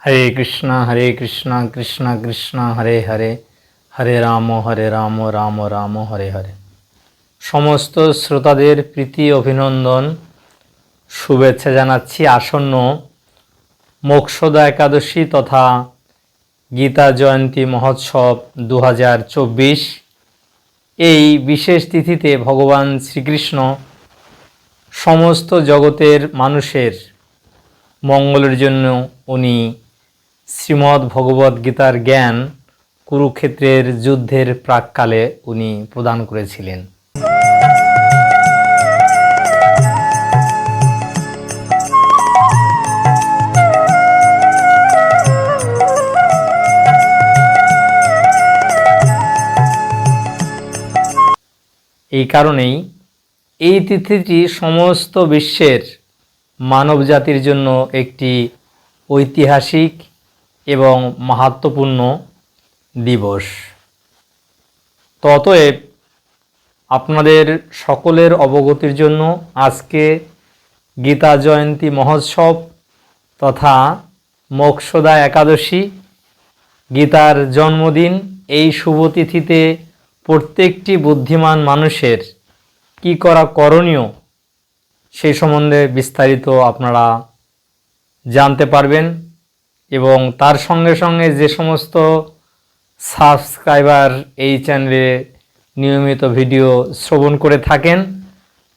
হরে কৃষ্ণ হরে কৃষ্ণ কৃষ্ণ কৃষ্ণ, হরে হরে। হরে রাম হরে রাম রাম রাম, হরে হরে। সমস্ত শ্রোতাদের প্রীতি, অভিনন্দন। শুভেচ্ছা জানাচ্ছি আসন্ন মোক্ষদা একাদশী তথা গীতা জয়ন্তী মহোৎসব দু হাজার চব্বিশ। এই বিশেষ তিথিতে ভগবান শ্রীকৃষ্ণ সমস্ত জগতের মানুষের মঙ্গলের জন্য উনি শ্রীমদ্ ভগবদ গীতার জ্ঞান কুরুক্ষেত্রের যুদ্ধের প্রাককালে উনি প্রদান করেছিলেন। এই কারণেই এই তিথিটি সমস্ত বিশ্বের মানব জাতির জন্য একটি ঐতিহাসিক এবং মাহাত্মপূর্ণ দিবস। ততএব আপনাদের সকলের অবগতির জন্য আজকে গীতা জয়ন্তী মহোৎসব তথা মোক্ষদা একাদশী, গীতার জন্মদিন, এই শুভ তিথিতে প্রত্যেকটি বুদ্ধিমান মানুষের কি করা করণীয় সেই সম্বন্ধে বিস্তারিত আপনারা জানতে পারবেন। এবং তার সঙ্গে সঙ্গে যে সমস্ত সাবস্ক্রাইবার এই চ্যানেলে নিয়মিত ভিডিও শ্রবণ করে থাকেন,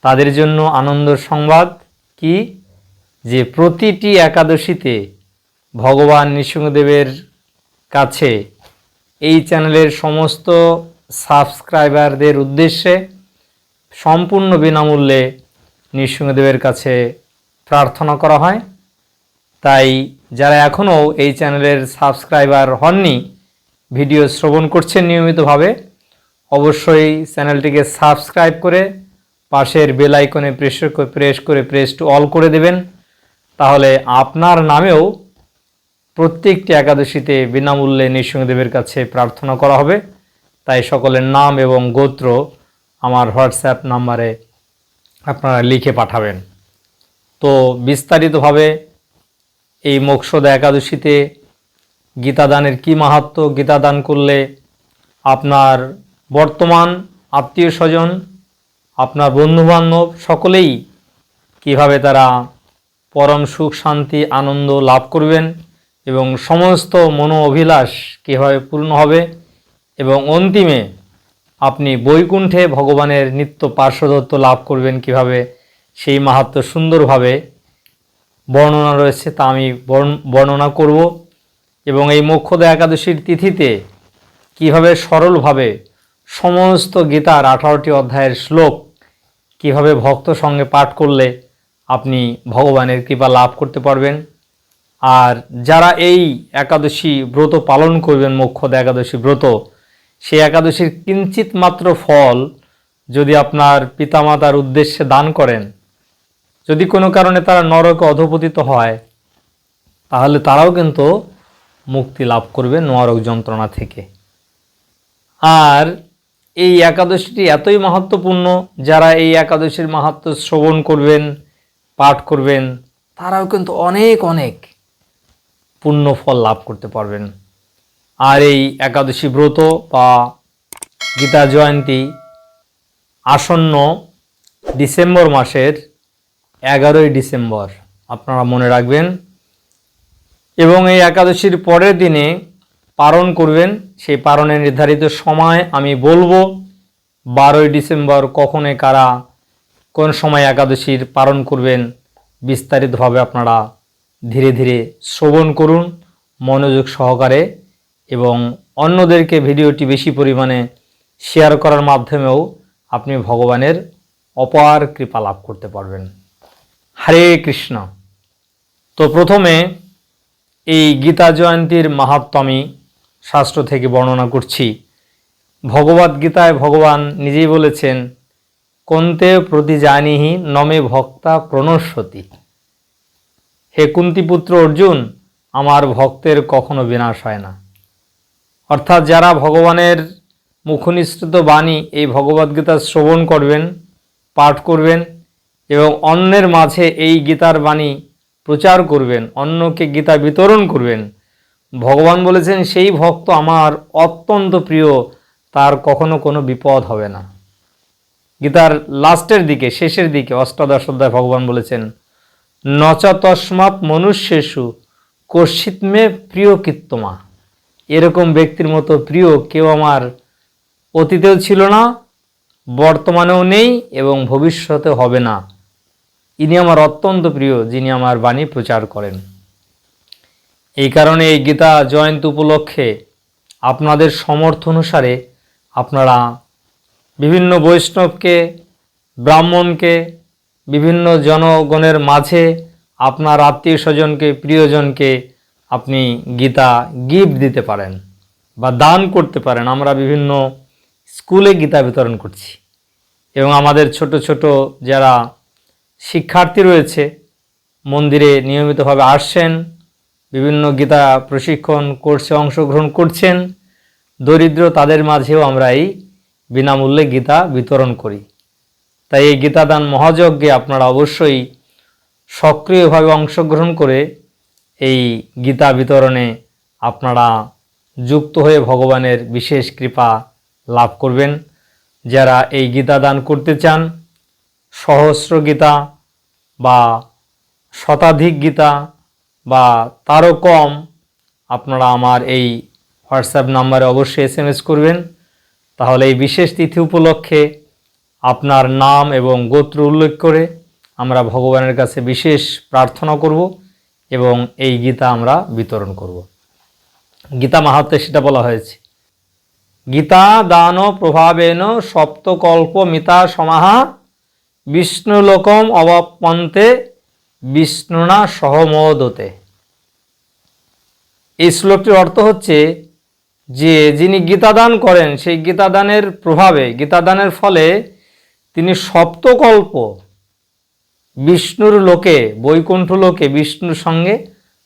তাদের জন্য আনন্দ সংবাদ কি? যে প্রতিটি একাদশীতে ভগবান নৃসিংহদেবের কাছে এই চ্যানেলের সমস্ত সাবস্ক্রাইবারদের উদ্দেশ্যে সম্পূর্ণ বিনামূল্যে নৃসিংহদেবের কাছে প্রার্থনা করা হয়। তাই যারা এখনও এই চ্যানেলের সাবস্ক্রাইবার হননি, ভিডিও শ্রবণ করছেন নিয়মিতভাবে, অবশ্যই চ্যানেলটিকে সাবস্ক্রাইব করে পাশের বেল আইকনে প্রেস প্রেস করে, প্রেস টু অল করে দেবেন। তাহলে আপনার নামেও প্রত্যেকটি একাদশীতে বিনামূল্যে নৃসিংহদেবের কাছে প্রার্থনা করা হবে। তাই সকলের নাম এবং গোত্র আমার হোয়াটসঅ্যাপ নাম্বারে আপনারা লিখে পাঠাবেন। তো বিস্তারিতভাবে এই মোক্ষদা একাদশীতে গীতাদানের কি মাহাত্ম? গীতাদান করলে আপনার বর্তমান আত্মীয় স্বজন, আপনার বন্ধুবান্ধব সকলেই কীভাবে তারা পরম সুখ, শান্তি, আনন্দ লাভ করবেন এবং সমস্ত মনো অভিলাষ কীভাবে পূর্ণ হবে? এবং অন্তিমে আপনি বৈকুণ্ঠে ভগবানের নিত্য পার্শ্বদত্ত লাভ করবেন কীভাবে? সেই মাহাত্ম সুন্দরভাবে বর্ণনা রয়েছে, তা আমি বর্ণ- বর্ণনা করব। এবং এই মোক্ষদা একাদশীর তিথিতে কীভাবে সরলভাবে সমস্ত গীতার আঠারোটি অধ্যায়ের শ্লোক কীভাবে ভক্ত সঙ্গে পাঠ করলে আপনি ভগবানের কৃপা লাভ করতে পারবেন। আর যারা এই একাদশী ব্রত পালন করবেন মোক্ষদা একাদশী ব্রত, সেই একাদশীর কিঞ্চিত মাত্র ফল যদি আপনার পিতামাতার উদ্দেশ্যে দান করেন যদি কোনো কারণে তারা নরকে অধপতিত হয়, তাহলে তারাও কিন্তু মুক্তি লাভ করবে নরক যন্ত্রণা থেকে। আর এই একাদশীটি এতই মাহাত্মপূর্ণ, যারা এই একাদশীর মাহাত্ম শ্রবণ করবেন, পাঠ করবেন, তারাও কিন্তু অনেক অনেক পুণ্য ফল লাভ করতে পারবেন। আর এই একাদশী ব্রত বা গীতা জয়ন্তী আসন্ন ডিসেম্বর মাসের এগারোই ডিসেম্বর, আপনারা মনে রাখবেন। এবং এই একাদশীর পরের দিনে পালন করবেন, সেই পালনের নির্ধারিত সময় আমি বলব, বারোই ডিসেম্বর কখনে কারা, কোন সময় একাদশীর পালন করবেন, বিস্তারিতভাবে আপনারা ধীরে ধীরে শ্রবণ করুন, মনোযোগ সহকারে, এবং অন্যদেরকে ভিডিওটি বেশি পরিমাণে শেয়ার করার মাধ্যমেও আপনি ভগবানের অপার কৃপা লাভ করতে পারবেন। হরে কৃষ্ণ। তো প্রথমে এই গীতা জয়ন্তীর মাহাত্ম শাস্ত্র থেকে বর্ণনা করছি। ভগবদ গীতায় ভগবান নিজেই বলেছেন, কন্তে প্রতি জানিহি নমে ভক্তা প্রণস্বতী হে কুন্তিপুত্র অর্জুন, আমার ভক্তের কখনো বিনাশ হয় না। অর্থাৎ যারা ভগবানের মুখনিসৃত বাণী এই ভগবদ্গীতা শ্রবণ করবেন, পাঠ করবেন এবং অন্যের মাঝে এই গীতার বাণী প্রচার করবেন, অন্যকে গীতা বিতরণ করবেন। ভগবান বলেছেন, সেই ভক্ত আমার অত্যন্ত প্রিয়, তার কখনো কোনো বিপদ হবে না। গীতার লাস্টের দিকে, শেষের দিকে, অষ্টাদশ অধ্যায় ভগবান বলেছেন নচ তস্মাৎ মনুষ্যেষু কর্ষিত মে প্রিয় কীর্তমা এরকম ব্যক্তির মতো প্রিয় কেউ আমার অতীতেও ছিল না, বর্তমানেও নেই এবং ভবিষ্যতে হবে না। ইনি আমার অত্যন্ত প্রিয়, যিনি আমার বাণী প্রচার করেন। এই কারণে এই গীতা জয়ন্তী উপলক্ষে আপনাদের সমর্থ অনুসারে আপনারা বিভিন্ন বৈষ্ণবকে, ব্রাহ্মণকে, বিভিন্ন জনগণের মাঝে আপনার আত্মীয় স্বজনকে, প্রিয়জনকে আপনি গীতা গিফট দিতে পারেন বা দান করতে পারেন। আমরা বিভিন্ন স্কুলে গীতা বিতরণ করছি এবং আমাদের ছোট ছোট যারা শিক্ষার্থী রয়েছে, মন্দিরে নিয়মিতভাবে আসছেন, বিভিন্ন গীতা প্রশিক্ষণ কোর্সে অংশগ্রহণ করছেন, দরিদ্র তাদের মাঝেও আমরা এই বিনামূল্যে গীতা বিতরণ করি। তাই এই গীতাদান মহাযজ্ঞে আপনারা অবশ্যই সক্রিয়ভাবে অংশগ্রহণ করে এই গীতা বিতরণে আপনারা যুক্ত হয়ে ভগবানের বিশেষ কৃপা লাভ করবেন। যারা এই গীতা দান করতে চান সহস্র গীতা বা শতাধিক গীতা বা তারও কম আপনারা আমার এই হোয়াটসঅ্যাপ নাম্বারে অবশ্যই এস করবেন। তাহলে এই বিশেষ তিথি উপলক্ষে আপনার নাম এবং গোত্র উল্লেখ করে আমরা ভগবানের কাছে বিশেষ প্রার্থনা করব এবং এই গীতা আমরা বিতরণ করব। গীতা মাহাত্মে সেটা বলা হয়েছে। গীতা দান প্রভাবেন সপ্তকল্প মিতা সমাহা বিষ্ণুলোকম অবাপন্তে, বিষ্ণুনা সহমদতে। এই শ্লোকটির অর্থ হচ্ছে যে, যিনি গীতাদান করেন, সেই গীতাদানের প্রভাবে, গীতাদানের ফলে তিনি সপ্তকল্প বিষ্ণুর লোকে, বৈকুণ্ঠ লোকে বিষ্ণুর সঙ্গে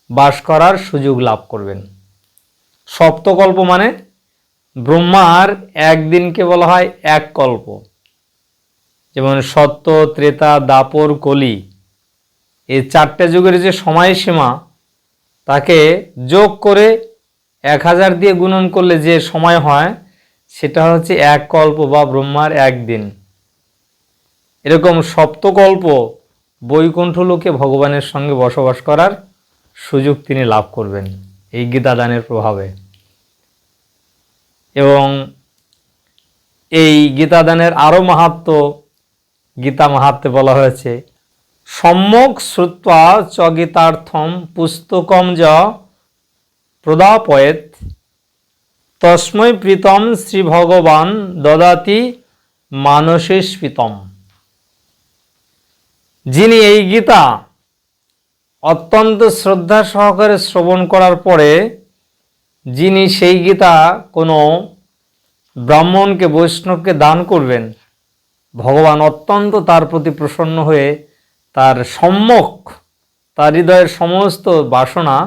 বাস করার সুযোগ লাভ করবেন। সপ্তকল্প মানে ব্রহ্মার একদিনকে বলা হয় এক কল্প যেমন সত্য, ত্রেতা, দাপর, কলি। এই চারটে যুগের যে সময়সীমা, তাকে যোগ করে এক হাজার দিয়ে গুণন করলে যে সময় হয়, সেটা হচ্ছে এক কল্প বা ব্রহ্মার একদিন। এরকম সপ্তকল্প বৈকুণ্ঠ লোকে ভগবানের সঙ্গে বসবাস করার সুযোগ তিনি লাভ করবেন এই গীতাদানের প্রভাবে। এবং এই গীতাদানের আরও মাহাত্ম গীতা মাহাত্মে বলা হয়েছে সম্যক শ্রুত্বা চ গীতার্থম পুস্তকম য প্রদাপয়েত। তস্মৈ প্রীতম শ্রী ভগবান দদাতি মানসে স্ফীতম যিনি এই গীতা অত্যন্ত শ্রদ্ধা সহকারে শ্রবণ করার পরে, যিনি সেই গীতা কোনো ব্রাহ্মণকে, বৈষ্ণবকে দান করবেন ভগবান অত্যন্ত তার প্রতি প্রসন্ন হয়ে তার সম্মুখ, তার হৃদয়ের সমস্ত বাসনা,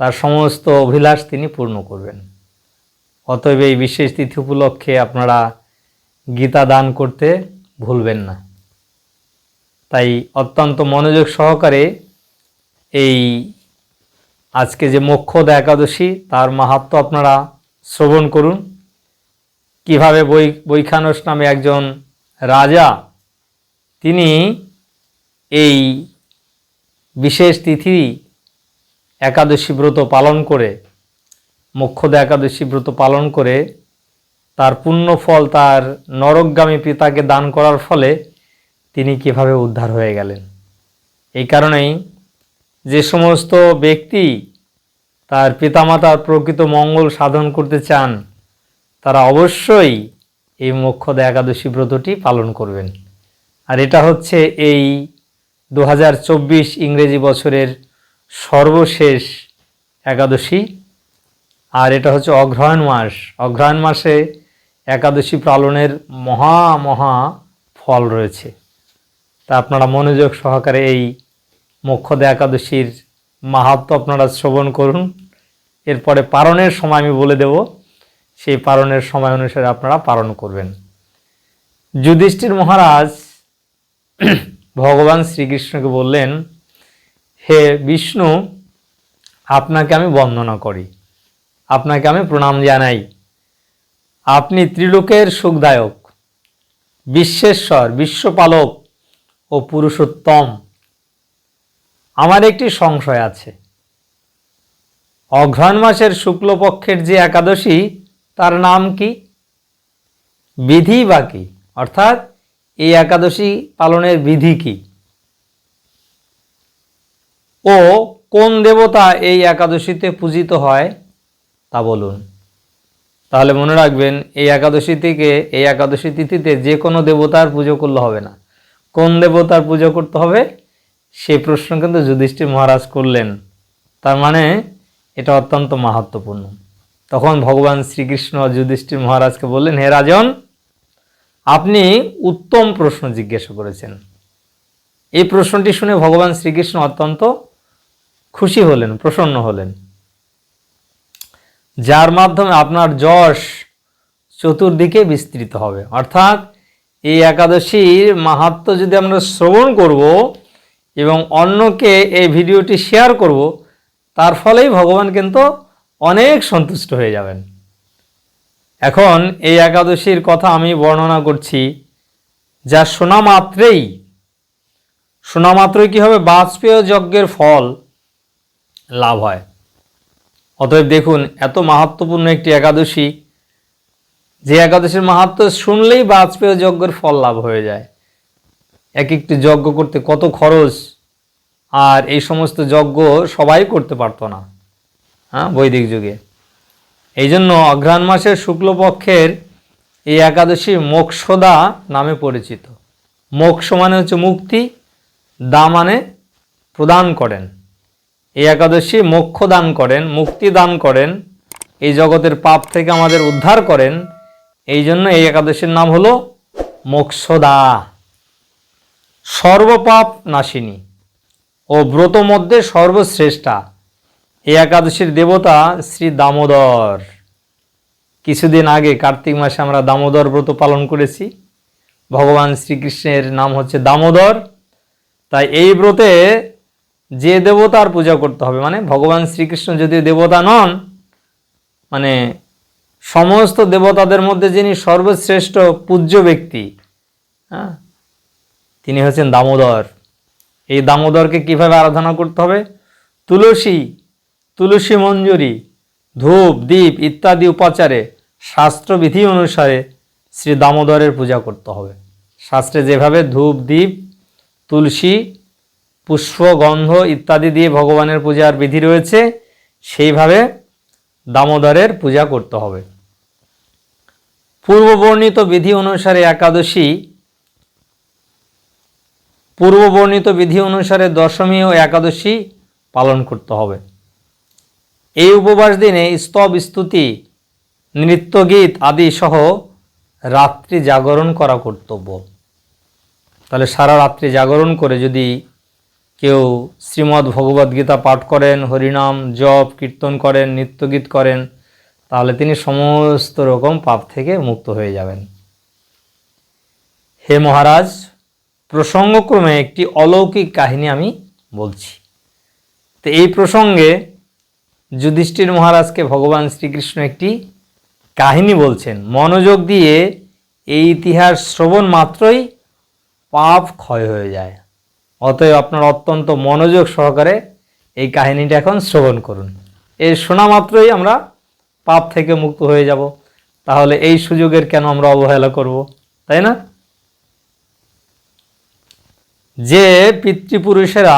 তার সমস্ত অভিলাষ তিনি পূর্ণ করবেন। অতএব এই বিশেষ তিথি উপলক্ষে আপনারা গীতা দান করতে ভুলবেন না। তাই অত্যন্ত মনোযোগ সহকারে এই আজকে যে মোক্ষদা একাদশী, তার মাহাত্ম আপনারা শ্রবণ করুন। কীভাবে বই বৈখানস নামে একজন রাজা, তিনি এই বিশেষ তিথি একাদশী ব্রত পালন করে মোক্ষদা একাদশী ব্রত পালন করে, তার পুণ্য ফল তার নরকগামী পিতাকে দান করার ফলে তিনি কীভাবে উদ্ধার হয়ে গেলেন। এই কারণেই যে সমস্ত ব্যক্তি তার পিতামাতার প্রকৃত মঙ্গল সাধন করতে চান, তারা অবশ্যই এই মোক্ষদা একাদশী ব্রতটি পালন করবেন। আর এটা হচ্ছে এই দু হাজার চব্বিশ ইংরেজি বছরের সর্বশেষ একাদশী। আর এটা হচ্ছে অগ্রহায়ণ মাস। অগ্রহায়ণ মাসে একাদশী পালনের মহা মহা ফল রয়েছে। তা আপনারা মনোযোগ সহকারে এই মোক্ষদা একাদশীর মাহাত্ম আপনারা শ্রবণ করুন। এরপরে পারণের সময় আমি বলে দেব সেই পালনের সময় অনুসারে আপনারা পালন করবেন। যুধিষ্ঠির মহারাজ ভগবান শ্রীকৃষ্ণকে বললেন, হে বিষ্ণু, আপনাকে আমি বন্দনা করি, আপনাকে আমি প্রণাম জানাই। আপনি ত্রিলোকের সুখদায়ক, বিশ্বেশ্বর, বিশ্বপালক ও পুরুষোত্তম। আমার একটি সংশয় আছে। অঘ্রাণ মাসের শুক্লপক্ষের যে একাদশী তার নাম কি? বিধি বা কি? অর্থাৎ এই একাদশী পালনের বিধি কি? ও কোন দেবতা এই একাদশীতে পূজিত হয়? তা বলুন। তাহলে মনে রাখবেন, এই একাদশী থেকে, এই একাদশী তিথিতে যে কোনো দেবতার পুজো করলে হবে না। কোন দেবতার পুজো করতে হবে? সেই প্রশ্ন কিন্তু যুধিষ্ঠির মহারাজ করলেন। তার মানে এটা অত্যন্ত মাহাত্মপূর্ণ। তখন ভগবান শ্রীকৃষ্ণ যুধিষ্ঠির মহারাজকে বললেন, হে রাজন, আপনি উত্তম প্রশ্ন জিজ্ঞাসা করেছেন। এই প্রশ্নটি শুনে ভগবান শ্রীকৃষ্ণ অত্যন্ত খুশি হলেন, প্রসন্ন হলেন। যার মাধ্যমে আপনার যশ চতুর্দিকে বিস্তৃত হবে। অর্থাৎ এই একাদশীর মাহাত্ম যদি আমরা শ্রবণ করব এবং অন্যকে এই ভিডিওটি শেয়ার করব, তার ফলেই ভগবান কিন্তু অনেক সন্তুষ্ট হয়ে যাবেন। এখন এই একাদশীর কথা আমি বর্ণনা করছি, যা শোনা মাত্রেই শোনা মাত্রই কী হবে? বাজপেয় যজ্ঞের ফল লাভ হয়। অতএব দেখুন, এত মাহাত্মপূর্ণ একটি একাদশী, যে একাদশীর মাহাত্ম শুনলেই বাজপেয় যজ্ঞের ফল লাভ হয়ে যায়। এক একটি যজ্ঞ করতে কত খরচ, আর এই সমস্ত যজ্ঞ সবাই করতে পারতো না। হ্যাঁ বৈদিক যুগে। এই জন্য অঘ্রাণ মাসের শুক্লপক্ষের এই একাদশী মোক্ষদা নামে পরিচিত। মোক্ষ মানে হচ্ছে মুক্তি, দা মানে প্রদান করেন। এই একাদশী মোক্ষ দান করেন, মুক্তি দান করেন, এই জগতের পাপ থেকে আমাদের উদ্ধার করেন। এই জন্য এই একাদশীর নাম হলো মোক্ষদা সর্বপাপ নাশিনী ও ব্রত মধ্যে সর্বশ্রেষ্ঠা। এই একাদশীর দেবতা শ্রী দামোদর। কিছুদিন আগে কার্তিক মাসে আমরা দামোদর ব্রত পালন করেছি। ভগবান শ্রীকৃষ্ণের নাম হচ্ছে দামোদর। তাই এই ব্রতে যে দেবতার পূজা করতে হবে মানে ভগবান শ্রীকৃষ্ণ যদি দেবতা নন মানে সমস্ত দেবতাদের মধ্যে যিনি সর্বশ্রেষ্ঠ পূজ্য ব্যক্তি হ্যাঁ তিনি হচ্ছেন দামোদর। এই দামোদরকে কীভাবে আরাধনা করতে হবে? তুলসী তুলসী মঞ্জুরি, ধূপ দ্বীপ ইত্যাদি উপাচারে শাস্ত্রবিধি অনুসারে শ্রী দামোদরের পূজা করতে হবে। শাস্ত্রে যেভাবে ধূপ দ্বীপ তুলসী, পুষ্প, গন্ধ ইত্যাদি দিয়ে ভগবানের পূজার বিধি রয়েছে, সেইভাবে দামোদরের পূজা করতে হবে। পূর্ববর্ণিত বিধি অনুসারে একাদশী, পূর্ববর্ণিত বিধি অনুসারে দশমী ও একাদশী পালন করতে হবে। এই উপবাস দিনে স্তব, স্তুতি, নৃত্যগীত আদি সহ রাত্রি জাগরণ করা কর্তব্য। তাহলে সারা রাত্রি জাগরণ করে যদি কেউ শ্রীমদ্ ভগবদ্গীতা পাঠ করেন, হরিনাম জপ, কীর্তন করেন, নৃত্যগীত করেন, তাহলে তিনি সমস্ত রকম পাপ থেকে মুক্ত হয়ে যাবেন। হে মহারাজ, প্রসঙ্গক্রমে একটি অলৌকিক কাহিনী আমি বলছি। তো এই প্রসঙ্গে যুধিষ্ঠির মহারাজকে ভগবান শ্রীকৃষ্ণ একটি কাহিনী বলছেন। মনোযোগ দিয়ে এই ইতিহাস শ্রবণ মাত্রই পাপ ক্ষয় হয়ে যায়। অতএব আপনার অত্যন্ত মনোযোগ সহকারে এই কাহিনীটা এখন শ্রবণ করুন। এই শোনা মাত্রই আমরা পাপ থেকে মুক্ত হয়ে যাব। তাহলে এই সুযোগের কেন আমরা অবহেলা করব, তাই না? যে পিতৃপুরুষেরা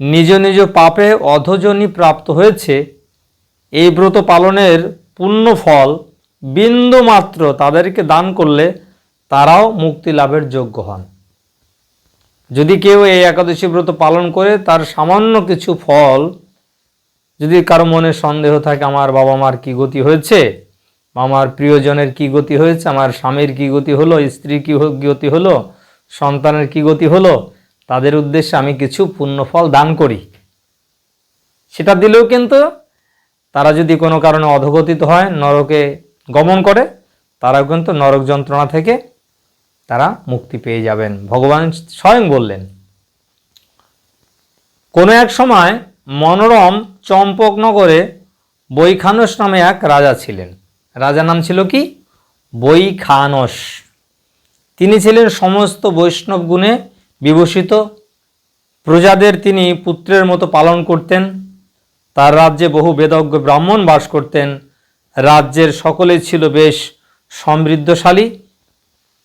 নিজ নিজ পাপে অধজনী প্রাপ্ত হয়েছে, এই ব্রত পালনের পুণ্য ফল বিন্দুমাত্র তাদেরকে দান করলে তারাও মুক্তি লাভের যোগ্য হন। যদি কেউ এই একাদশী ব্রত পালন করে, তার সামান্য কিছু ফল যদি কারও মনে সন্দেহ থাকে, আমার বাবা মার কী গতি হয়েছে? আমার প্রিয়জনের কী গতি হয়েছে? আমার স্বামীর কী গতি হলো? স্ত্রীর কী গতি হলো? সন্তানের কী গতি হলো? তাদের উদ্দেশ্যে আমি কিছু পুণ্যফল দান করি। সেটা দিলেও কিন্তু তারা যদি কোনো কারণে অধগতিত হয়, নরকে গমন করে, তারাও কিন্তু নরক যন্ত্রণা থেকে তারা মুক্তি পেয়ে যাবেন। ভগবান স্বয়ং বললেন, কোনো এক সময় মনোরম চম্পকনগরে বৈখানস নামে এক রাজা ছিলেন। রাজার নাম ছিল কি? বৈখানস। তিনি ছিলেন সমস্ত বৈষ্ণব গুণে বিভূষিত। প্রজাদের তিনি পুত্রের মতো পালন করতেন। তার রাজ্যে বহু বেদজ্ঞ ব্রাহ্মণ বাস করতেন। রাজ্যের সকলেই ছিল বেশ সমৃদ্ধশালী।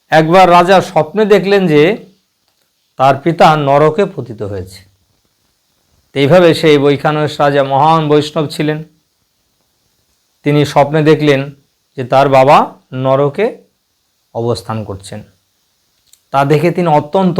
একবার রাজা স্বপ্নে দেখলেন যে তার পিতা নরকে পতিত হয়েছে। এইভাবে সেই বৈখানস রাজা মহান বৈষ্ণব ছিলেন। তিনি স্বপ্নে দেখলেন যে তার বাবা নরকে অবস্থান করছেন। তা দেখে তিনি অত্যন্ত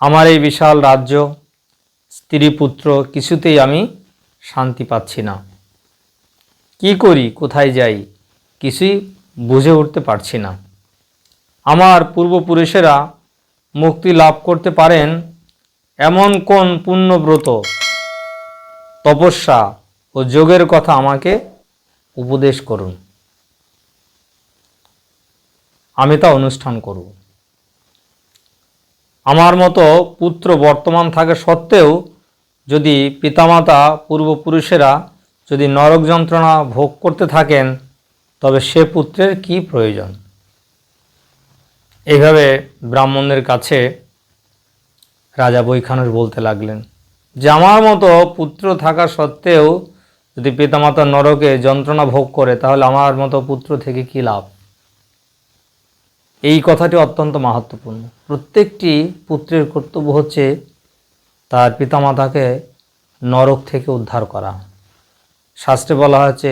আমার এই বিশাল রাজ্য স্ত্রী পুত্র কিছুতেই আমি শান্তি পাচ্ছি না। কি করি, কোথায় যাই, কিছুই বুঝে উঠতে পারছি না। আমার পূর্বপুরুষেরা মুক্তি লাভ করতে পারেন এমন কোন পুণ্যব্রত? তপস্যা ও যোগের কথা আমাকে উপদেশ করুন। আমি তা অনুষ্ঠান করব। আমার মতো পুত্র বর্তমান থাকা সত্ত্বেও যদি পিতামাতা, পূর্বপুরুষেরা যদি নরক যন্ত্রণা ভোগ করতে থাকেন, তবে সে পুত্রের কি প্রয়োজন? এইভাবে ব্রাহ্মণদের কাছে রাজা বৈখানস বলতে লাগলেন, যে আমার মতো পুত্র থাকা সত্ত্বেও যদি পিতামাতা নরকে যন্ত্রণা ভোগ করে, তাহলে আমার মতো পুত্র থেকে কী লাভ? এই কথাটি অত্যন্ত মাহাত্মপূর্ণ। প্রত্যেকটি পুত্রের কর্তব্য হচ্ছে তার পিতামাতাকে নরক থেকে উদ্ধার করা। শাস্ত্রে বলা হয়েছে,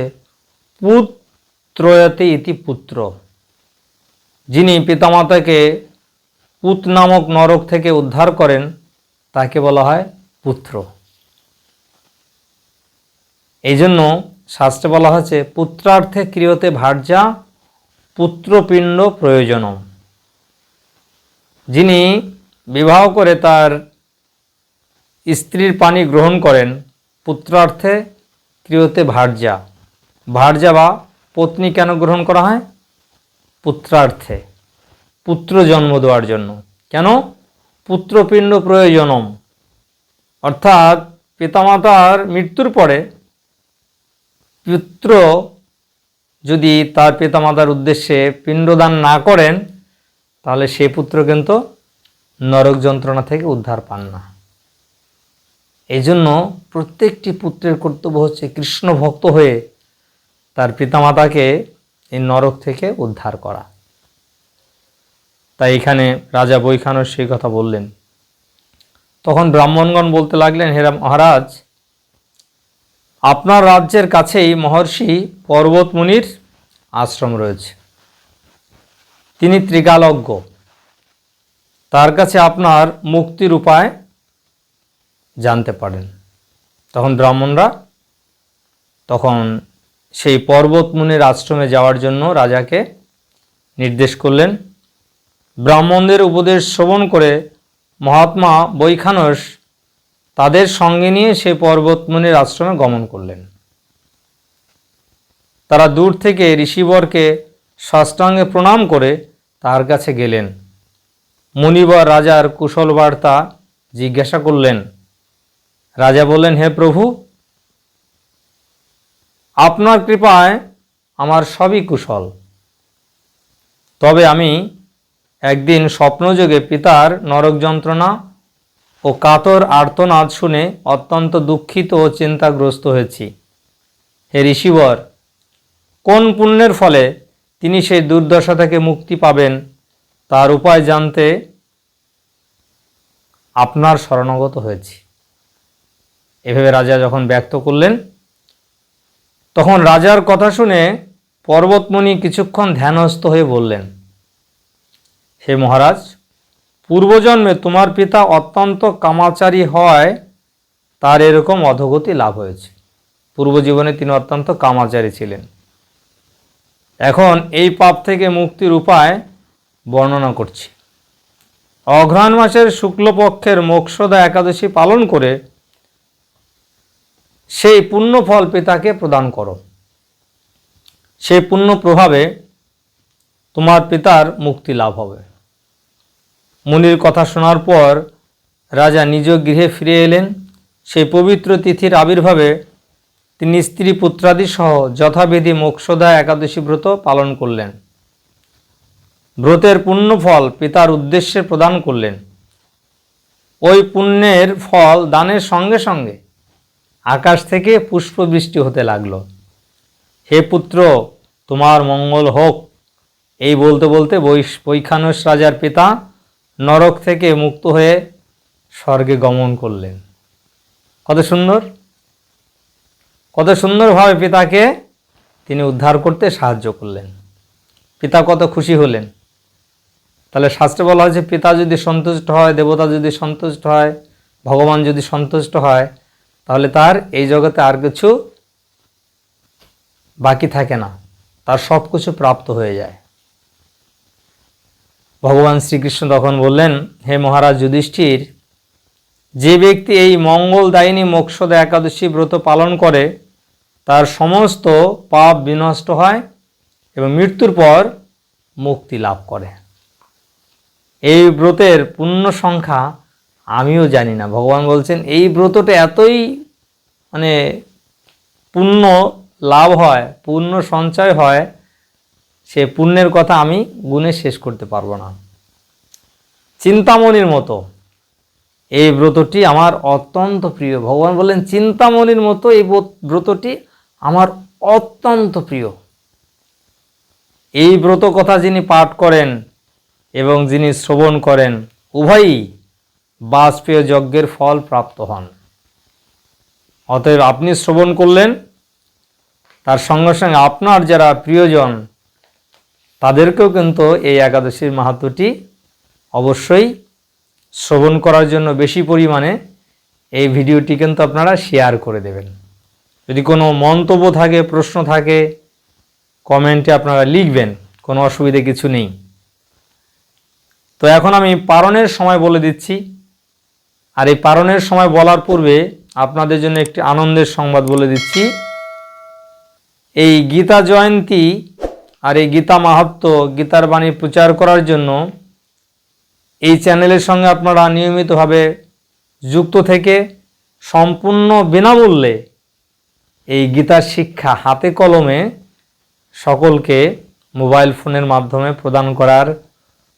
পুত্রয়তে ইতি পুত্র। যিনি পিতামাতাকে পুত নামক নরক থেকে উদ্ধার করেন, তাকে বলা হয় পুত্র। এই জন্য শাস্ত্রে বলা হয়েছে, পুত্রার্থে ক্রিয়তে ভার্যা পুত্রপিণ্ড প্রয়োজনম। যিনি বিবাহ করে তার স্ত্রীর পানি গ্রহণ করেন, পুত্রার্থে ক্রিয়তে ভার্যা। ভার্যা বা পত্নী কেন গ্রহণ করা হয়? পুত্রার্থে। পুত্র জন্ম দেওয়ার জন্য। কেন? পুত্রপিণ্ড প্রয়োজনম। অর্থাৎ পিতামাতার মৃত্যুর পরে পুত্র যদি তার পিতামাতার উদ্দেশ্যে পিণ্ডদান না করেন, তাহলে সে পুত্র কিন্তু নরক যন্ত্রণা থেকে উদ্ধার পান না। এই জন্য প্রত্যেকটি পুত্রের কর্তব্য হচ্ছে কৃষ্ণ ভক্ত হয়ে তার পিতামাতাকে এই নরক থেকে উদ্ধার করা। তাই এখানে রাজা বৈখানস সেই কথা বললেন। তখন ব্রাহ্মণগণ বলতে লাগলেন হেরা মহারাজ আপনার রাজ্যের কাছেই মহর্ষি পর্বতমুনির আশ্রম রয়েছে। তিনি ত্রিকালজ্ঞ। তার কাছে আপনার মুক্তির উপায় জানতে পারেন। তখন ব্রাহ্মণরা তখন সেই পর্বতমুনির আশ্রমে যাওয়ার জন্য রাজাকে নির্দেশ করলেন। ব্রাহ্মণদের উপদেশ শ্রবণ করে মহাত্মা বৈখানস তাদের সঙ্গে নিয়ে সেই পর্বতমুনির আশ্রমে গমন করলেন। তারা দূর থেকে ঋষিবরকে সাষ্টাঙ্গে প্রণাম করে তার কাছে গেলেন। মুনিবর রাজার কুশল বার্তা জিজ্ঞাসা করলেন, রাজা বললেন, হে প্রভু, আপনার কৃপায় আমার সবই কুশল। তবে আমি একদিন স্বপ্নযোগে পিতার নরক যন্ত্রণা ও কাতর আর্তনাদ শুনে অত্যন্ত দুঃখিত ও চিন্তাগ্রস্ত হয়েছি। হে ঋষিবর, কোন পুণ্যের ফলে তিনি সেই দুর্দশা থেকে মুক্তি পাবেন, তার উপায় জানতে আপনার শরণাগত হয়েছি। এভাবে রাজা যখন ব্যক্ত করলেন, তখন রাজার কথা শুনে পর্বতমণি কিছুক্ষণ ধ্যানস্থ হয়ে বললেন, হে মহারাজ পূর্বজন্মে তোমার পিতা অত্যন্ত কামাচারী হওয়ায় তার এরকম অধগতি লাভ হয়েছে। পূর্বজীবনে তিনি অত্যন্ত কামাচারী ছিলেন। এখন এই পাপ থেকে মুক্তির উপায় বর্ণনা করছি। অঘ্রাণ মাসের শুক্লপক্ষের মোক্ষদা একাদশী পালন করে সেই পুণ্য ফল পিতাকে প্রদান করো। সেই পুণ্য প্রভাবে তোমার পিতার মুক্তি লাভ হবে। মুনির কথা শোনার পর রাজা নিজ গৃহে ফিরে এলেন। সেই পবিত্র তিথির আবির্ভাবে তিনি স্ত্রী পুত্রাদি সহ যথাবিধি মোক্ষদা একাদশী ব্রত পালন করলেন। ব্রতের পুণ্য ফল পিতার উদ্দেশ্যে প্রদান করলেন। ওই পুণ্যের ফল দানের সঙ্গে সঙ্গে আকাশ থেকে পুষ্পবৃষ্টি হতে লাগল। হে পুত্র, তোমার মঙ্গল হোক। এই বলতে বলতে বৈখানস রাজার পিতা নরক থেকে মুক্ত হয়ে স্বর্গে গমন করলেন। কত সুন্দর? কত সুন্দরভাবে পিতাকে তিনি উদ্ধার করতে সাহায্য করলেন। পিতা কত খুশি হলেন। তাহলে শাস্ত্রে বলা হয়েছে, পিতা যদি সন্তুষ্ট হয়, দেবতা যদি সন্তুষ্ট হয়, ভগবান যদি সন্তুষ্ট হয়, তাহলে তার এই জগতে আর কিছু বাকি থাকে না। তার সব কিছু প্রাপ্ত হয়ে যায়। ভগবান শ্রীকৃষ্ণ তখন বললেন, হে মহারাজ যুধিষ্ঠির, যে ব্যক্তি এই মঙ্গলদায়িনী মোক্ষদা একাদশী ব্রত পালন করে, তার সমস্ত পাপ বিনষ্ট হয় এবং মৃত্যুর পর মুক্তি লাভ করে। এই ব্রতের পূর্ণ সংখ্যা আমিও জানি না। ভগবান বলছেন, এই ব্রতটা এতই মানে পুণ্য লাভ হয় পুণ্য সঞ্চয় হয় সে পুণ্যের কথা আমি গুণে শেষ করতে পারব না। চিন্তামণির মতো। এই ব্রতটি আমার অত্যন্ত প্রিয়। ভগবান বললেন, চিন্তামণির মতো এই ব্রত- ব্রতটি আমার অত্যন্ত প্রিয়। এই ব্রত কথা যিনি পাঠ করেন এবং যিনি শ্রবণ করেন, উভয়ই বাজপেয় যজ্ঞের ফল প্রাপ্ত হন। অতএব আপনি শ্রবণ করলেন, তার সঙ্গে সঙ্গে আপনার যারা প্রিয়জন তাদেরকেও কিন্তু এই একাদশীর মাহাত্মটি অবশ্যই শ্রবণ করার জন্য বেশি পরিমাণে এই ভিডিওটি কিন্তু আপনারা শেয়ার করে দেবেন। যদি কোনো মন্তব্য থাকে, প্রশ্ন থাকে, কমেন্টে আপনারা লিখবেন, কোনো অসুবিধে কিছু নেই। তো এখন আমি পারণের সময় বলে দিচ্ছি। আর এই পারণের সময় বলার পূর্বে আপনাদের জন্য একটি আনন্দের সংবাদ বলে দিচ্ছি। এই গীতা জয়ন্তী আর এই গীতা মাহাত্ম, গীতার বাণী প্রচার করার জন্য এই চ্যানেলের সঙ্গে আপনারা নিয়মিতভাবে যুক্ত থেকে সম্পূর্ণ বিনামূল্যে এই গীতার শিক্ষা হাতে কলমে সকলকে মোবাইল ফোনের মাধ্যমে প্রদান করার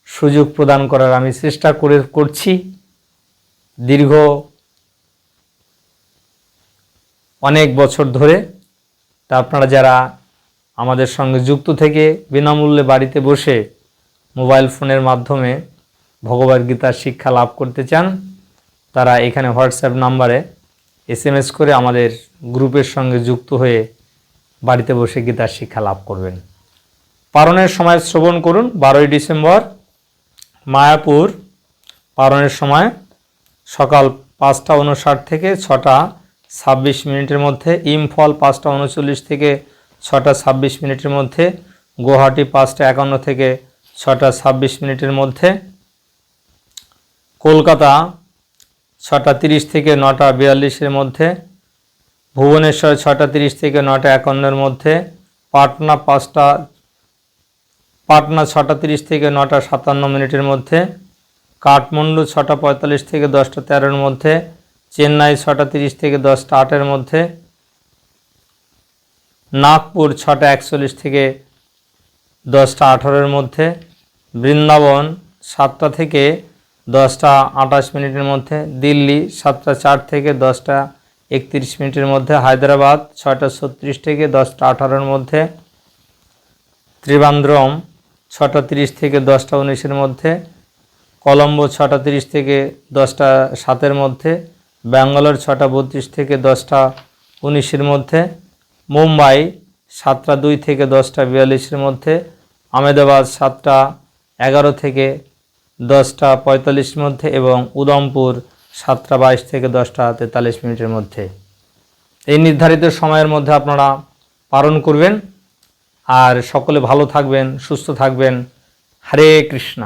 সুযোগ প্রদান করার আমি চেষ্টা করে করছি। দীর্ঘ অনেক বছর ধরে তা আপনারা যারা আমাদের সঙ্গে যুক্ত থেকে বিনামূল্যে বাড়িতে বসে মোবাইল ফোনের মাধ্যমে ভগবদ গীতার শিক্ষা লাভ করতে চান, তারা এখানে হোয়াটসঅ্যাপ নাম্বারে এসএমএস করে আমাদের গ্রুপের সঙ্গে যুক্ত হয়ে বাড়িতে বসে গীতার শিক্ষা লাভ করবেন। পারণের সময় শ্রবণ করুন, বারোই ডিসেম্বর, মায়াপুর। পারণের সময় সকাল পাঁচটা উনষাট থেকে ছটা ছাব্বিশ মিনিটের মধ্যে, ইমফল পাঁচটা উনচল্লিশ থেকে ছটা ছাব্বিশ মিনিটের মধ্যে, গুয়াহাটি পাঁচটা একান্ন থেকে ছটা ছাব্বিশ মিনিটের মধ্যে, কলকাতা ছটা তিরিশ থেকে নটা বিয়াল্লিশের মধ্যে, ভুবনেশ্বর ছটা তিরিশ থেকে নটা একান্নের মধ্যে, পাটনা পাঁচটা, পাটনা ছটা তিরিশ থেকে নটা সাতান্ন মিনিটের মধ্যে, কাঠমান্ডু ছটা পঁয়তাল্লিশ থেকে দশটা তেরোর মধ্যে, চেন্নাই ছটা তিরিশ থেকে দশটা আটের মধ্যে নাগপুর ছটা একচল্লিশ থেকে দশটা আঠারোর মধ্যে, বৃন্দাবন সাতটা থেকে দশটা আঠাশ মিনিটের মধ্যে, দিল্লি সাতটা চার থেকে দশটা একত্রিশ মিনিটের মধ্যে, হায়দ্রাবাদ ছয়টা ছত্রিশ থেকে দশটা আঠারোর মধ্যে, ত্রিবান্দ্রম ছটা তিরিশ থেকে দশটা উনিশের মধ্যে, কলম্বো ছটা তিরিশ থেকে দশটা সাতের মধ্যে, ব্যাঙ্গালোর ছটা বত্রিশ থেকে দশটা উনিশের মধ্যে মুম্বাই সাতটা দুই থেকে দশটা বিয়াল্লিশের মধ্যে আমেদাবাদ সাতটা এগারো থেকে দশটা পঁয়তাল্লিশের মধ্যে এবং উদমপুর সাতটা বাইশ থেকে দশটা তেতাল্লিশ মিনিটের মধ্যে। এই নির্ধারিত সময়ের মধ্যে আপনারা পালন করবেন। আর সকলে ভালো থাকবেন, সুস্থ থাকবেন। হরে কৃষ্ণ।